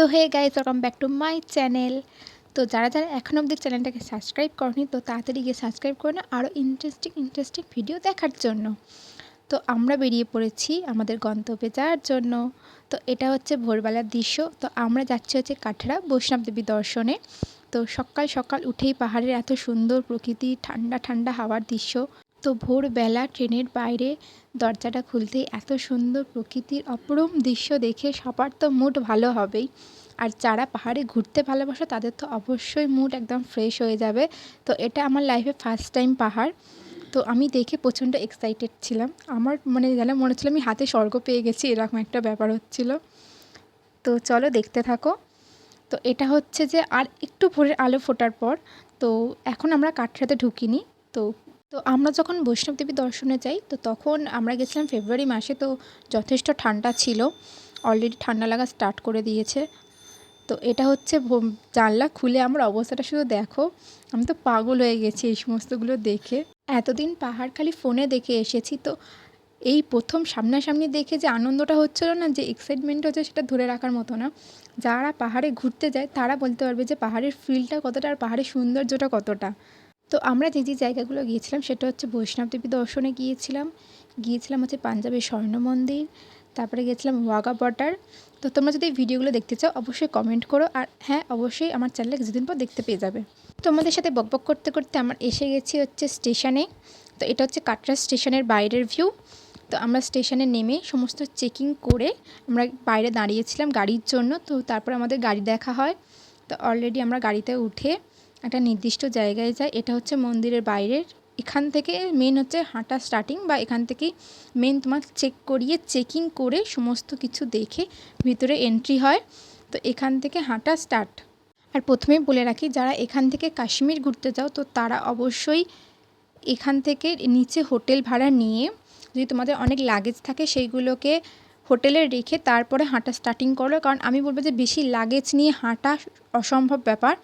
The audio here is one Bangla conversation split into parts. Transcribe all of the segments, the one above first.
তো hey guys welcome back to my channel তো যারা যারা এখন অবধি চ্যানেলটাকে সাবস্ক্রাইব করনি, তো তাড়াতাড়ি গিয়ে সাবস্ক্রাইব করে না আরও ইন্টারেস্টিং ইন্টারেস্টিং ভিডিও দেখার জন্য। তো আমরা বেরিয়ে পড়েছি আমাদের গন্তব্যে যাওয়ার জন্য। তো এটা হচ্ছে ভোরবেলার দৃশ্য। তো আমরা যাচ্ছি হচ্ছে কাঠড়া বৈষ্ণব দেবী দর্শনে। তো সকাল সকাল উঠেই পাহাড়ের এত সুন্দর প্রকৃতি, ঠান্ডা ঠান্ডা হাওয়ার দৃশ্য। তো ভোরবেলা ট্রেনের বাইরে দরজাটা খুলতেই এত সুন্দর প্রকৃতির অপরূপ দৃশ্য দেখে সবার তো মুড ভালো হবেই। আর যারা পাহাড়ে ঘুরতে ভালোবাসে, তাদের তো অবশ্যই মুড একদম ফ্রেশ হয়ে যাবে। তো এটা আমার লাইফে ফার্স্ট টাইম পাহাড়। তো আমি দেখে প্রচণ্ড এক্সাইটেড ছিলাম। আমার মানে যেন মনে হচ্ছিল আমি হাতে স্বর্গ পেয়ে গেছি, এরকম একটা ব্যাপার হচ্ছিল। তো চলো দেখতে থাকো। তো এটা হচ্ছে যে আর একটু ভোরের আলো ফোটার পর, তো এখন আমরা কাঠরাতে ঢুকিনি। তো তো আমরা যখন বৈষ্ণব দেবী দর্শনে যাই, তো তখন আমরা গেছিলাম ফেব্রুয়ারি মাসে, তো যথেষ্ট ঠান্ডা ছিল। অলরেডি ঠান্ডা লাগা স্টার্ট করে দিয়েছে। তো এটা হচ্ছে জানলা খুলে আমার অবস্থাটা শুধু দেখো। আমি তো পাগল হয়ে গেছি এই সমস্তগুলো দেখে। এতদিন পাহাড় খালি ফোনে দেখে এসেছি, তো এই প্রথম সামনাসামনি দেখে যে আনন্দটা হচ্ছিল না, যে এক্সাইটমেন্ট হচ্ছে সেটা ধরে রাখার মতো না। যারা পাহাড়ে ঘুরতে যায়, তারা বলতে পারবে যে পাহাড়ের ফিলটা কতটা আর পাহাড়ের সৌন্দর্যটা কতটা। তো আমরা যে যে জায়গাগুলো গিয়েছিলাম সেটা হচ্ছে বৈষ্ণব দেবী দর্শনে গিয়েছিলাম। গিয়েছিলাম হচ্ছে পাঞ্জাবের স্বর্ণ মন্দির, তারপরে গেছিলাম ওয়াগা বর্ডার। তো তোমরা যদি ভিডিওগুলো দেখতে চাও, অবশ্যই কমেন্ট করো। আর হ্যাঁ অবশ্যই আমার চ্যানেলে কিছুদিন পর দেখতে পেয়ে যাবে। তোমাদের সাথে বকবক করতে করতে আমার এসে গেছি হচ্ছে স্টেশনে তো এটা হচ্ছে কাটরা স্টেশনের বাইরের ভিউ তো আমরা স্টেশনে নেমে সমস্ত চেকিং করে আমরা বাইরে দাঁড়িয়েছিলাম গাড়ির জন্য। তো তারপর আমাদের গাড়ি দেখা হয়। তো অলরেডি আমরা গাড়িতে উঠে একটা নির্দিষ্ট জায়গায় যায়। এটা হচ্ছে মন্দিরের বাইরের। এখান থেকে মেন হচ্ছে হাঁটা স্টার্টিং বা এখান থেকেই মেন তোমার চেক করিয়ে চেকিং করে সমস্ত কিছু দেখে ভিতরে এন্ট্রি হয়। তো এখান থেকে হাঁটা স্টার্ট আর প্রথমেই বলে রাখি, যারা এখান থেকে কাশ্মীর ঘুরতে যাও, তো তারা অবশ্যই এখান থেকে নিচে হোটেল ভাড়া নিয়ে যদি তোমাদের অনেক লাগেজ থাকে, সেইগুলোকে হোটেলে রেখে তারপরে হাঁটা স্টার্টিং করো। কারণ আমি বলব যে বেশি লাগেজ নিয়ে হাঁটা অসম্ভব ব্যাপার।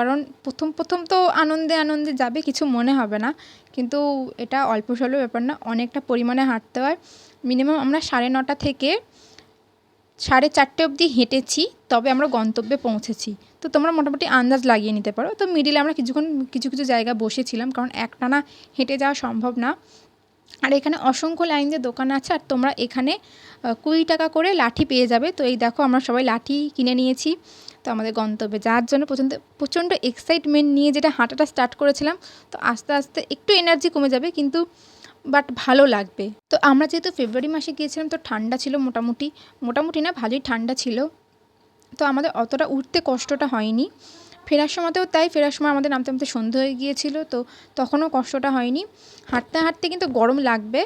কারণ প্রথম প্রথম তো আনন্দে আনন্দে যাবে, কিছু মনে হবে না। কিন্তু এটা অল্প স্বল্প ব্যাপার না, অনেকটা পরিমাণে হাঁটতে হয়। মিনিমাম আমরা সাড়ে নটা থেকে সাড়ে চারটে অবধি হেঁটেছি, তবে আমরা গন্তব্যে পৌঁছেছি। তো তোমরা মোটামুটি আন্দাজ লাগিয়ে নিতে পারো। তো মিডিলে আমরা কিছুক্ষণ, কিছু কিছু জায়গা বসেছিলাম, কারণ একটানা হেঁটে যাওয়া সম্ভব না। আর এখানে অসংখ্য লাইন দিয়ে দোকান আছে, আর তোমরা এখানে কুড়ি টাকা করে লাঠি পেয়ে যাবে। তো এই দেখো, আমরা সবাই লাঠি কিনে নিয়েছি। তো আমাদের গন্তব্যে যাওয়ার জন্য প্রচণ্ড প্রচণ্ড এক্সাইটমেন্ট নিয়ে যেটা হাঁটাটা স্টার্ট করেছিলাম, তো আস্তে আস্তে একটু এনার্জি কমে যাবে কিন্তু বাট ভালো লাগবে। তো আমরা যেহেতু ফেব্রুয়ারি মাসে গিয়েছিলাম, তো ঠান্ডা ছিল মোটামুটি। মোটামুটি না, ভালোই ঠান্ডা ছিল। তো আমাদের অতটা উঠতে কষ্টটা হয়নি। ফেরার সময়তেও তাই, ফেরার সময় আমাদের নামতে নামতে সন্ধে হয়ে গিয়েছিল, তো তখনও কষ্টটা হয়নি। হাঁটতে হাঁটতে কিন্তু গরম লাগবে।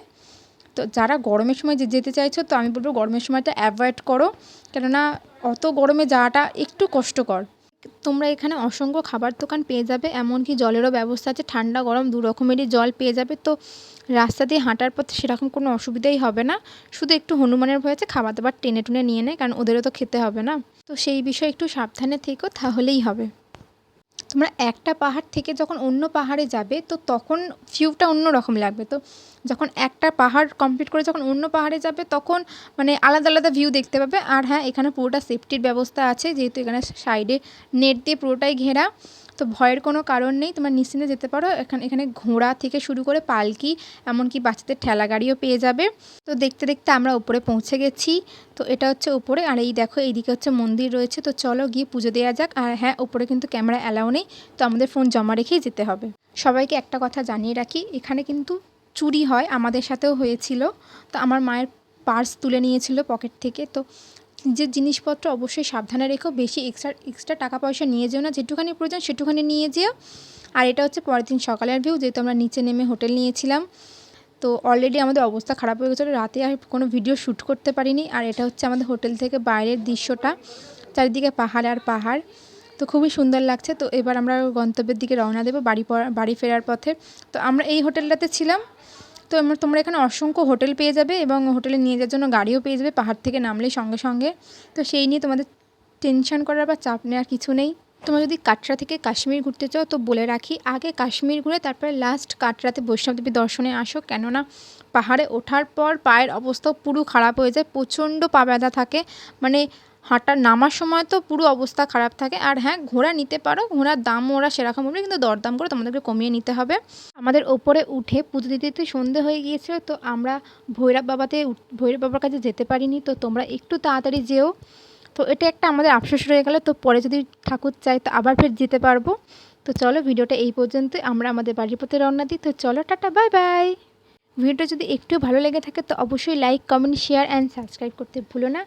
তো যারা গরমের সময় যেতে চাইছো, তো আমি বলব গরমের সময়টা অ্যাভয়েড করো। কেননা অত গরমে যাওয়াটা একটু কষ্টকর। তোমরা এখানে অসংখ্য খাবার দোকান পেয়ে যাবে, এমনকি জলেরও ব্যবস্থা আছে। ঠান্ডা, গরম দু রকমেরই জল পেয়ে যাবে। তো রাস্তা দিয়ে হাঁটার পথে সেরকম কোনো অসুবিধাই হবে না। শুধু একটু হনুমানের ভয় আছে, খাবার দাবার টেনে টুনে নিয়ে নেয়, কারণ ওদেরও তো খেতে হবে না। তো সেই বিষয়ে একটু সাবধানে থেকো, তাহলেই হবে। তোমরা একটা পাহাড় থেকে যখন অন্য পাহাড়ে যাবে, তো তখন ভিউটা অন্য রকম লাগবে। তো যখন একটা পাহাড় কমপ্লিট করে যখন অন্য পাহাড়ে যাবে, তখন মানে আলাদা আলাদা ভিউ দেখতে পাবে। আর হ্যাঁ এখানে পুরোটা সেফটির ব্যবস্থা আছে, যেহেতু এখানে সাইডে নেট দিয়ে পুরোটাই ঘেরা। তো ভয়ের কোনো কারণ নেই, তোমরা নিশ্চিন্তে যেতে পারো। এখানে এখানে ঘোড়া থেকে শুরু করে পালকি, এমনকি বাচ্চাদের ঠেলা গাড়িও পেয়ে যাবে। তো দেখতে দেখতে আমরা উপরে পৌঁছে গেছি। তো এটা হচ্ছে উপরে, আর এই দেখো, এইদিকে হচ্ছে মন্দির রয়েছে। তো চলো গিয়ে পুজো দেওয়া যাক। আর হ্যাঁ উপরে কিন্তু ক্যামেরা অ্যালাউ নেই, তো আমাদের ফোন জমা রেখেই যেতে হবে। সবাইকে একটা কথা জানিয়ে রাখি, এখানে কিন্তু চুরি হয়, আমাদের সাথেও হয়েছিল। তো আমার মায়ের পার্স তুলে নিয়েছিল পকেট থেকে। তো নিজের জিনিসপত্র অবশ্যই সাবধানে রেখো, বেশি এক্সট্রা এক্সট্রা টাকা পয়সা নিয়ে যেও না, যেটুখানি প্রয়োজন সেটুখানি নিয়ে যেও। আর এটা হচ্ছে পরের দিন সকালের ভিউ যেহেতু আমরা নিচে নেমে হোটেল নিয়েছিলাম। তো অলরেডি আমাদের অবস্থা খারাপ হয়ে গেছিল। রাতে আর কোনো ভিডিও শ্যুট করতে পারিনি। আর এটা হচ্ছে আমাদের হোটেল থেকে বাইরের দৃশ্যটা। চারিদিকে পাহাড় আর পাহাড়। তো খুবই সুন্দর লাগছে। তো এবার আমরা গন্তব্যের দিকে রওনা দেবো বাড়ি বাড়ি ফেরার পথে। তো আমরা এই হোটেলটাতে ছিলাম। তো তোমরা এখানে অসংখ্য হোটেল পেয়ে যাবে এবং হোটেলে নিয়ে যাওয়ার জন্য গাড়িও পেয়ে যাবে, পাহাড় থেকে নামলে সঙ্গে সঙ্গে। তো সেই নিয়ে তোমাদের টেনশন করার বা চাপ নেওয়ার কিছু নেই। তোমরা যদি কাটরা থেকে কাশ্মীর ঘুরতে চাও, তো বলে রাখি, আগে কাশ্মীর ঘুরে তারপরে লাস্ট কাটরাতে বৈষ্ণব দেবী দর্শনে আসো। কেননা পাহাড়ে ওঠার পর পায়ের অবস্থাও পুরো খারাপ হয়ে যায়, প্রচণ্ড পা ব্যথা থাকে। মানে হাঁটা নামার সময় তো পুরো অবস্থা খারাপ থাকে। আর হ্যাঁ ঘোড়া নিতে পারো, ঘোড়ার দাম ওরা সেরকম বলবে কিন্তু দরদাম করে তোমাদেরকে কমিয়ে নিতে হবে। আমাদের ওপরে উঠে পুজো দিতে দিতে সন্ধে হয়ে গিয়েছিল তো আমরা ভৈরব বাবাতে ভৈরব বাবার কাছে যেতে পারিনি, তো তোমরা একটু তাড়াতাড়ি যেও। তো এটা একটা আমাদের আফসোস রয়ে গেল, তো পরে যদি ঠাকুর চাই তো আবার ফের যেতে পারব। তো চলো ভিডিওটা এই পর্যন্তই, আমরা আমাদের বাড়ির পথে রওনা দিই, তো চলো টাটা, বাই বাই। ভিডিওটা যদি একটু ভালো লেগে থাকে তো অবশ্যই like comment share and subscribe করতে ভুলো না।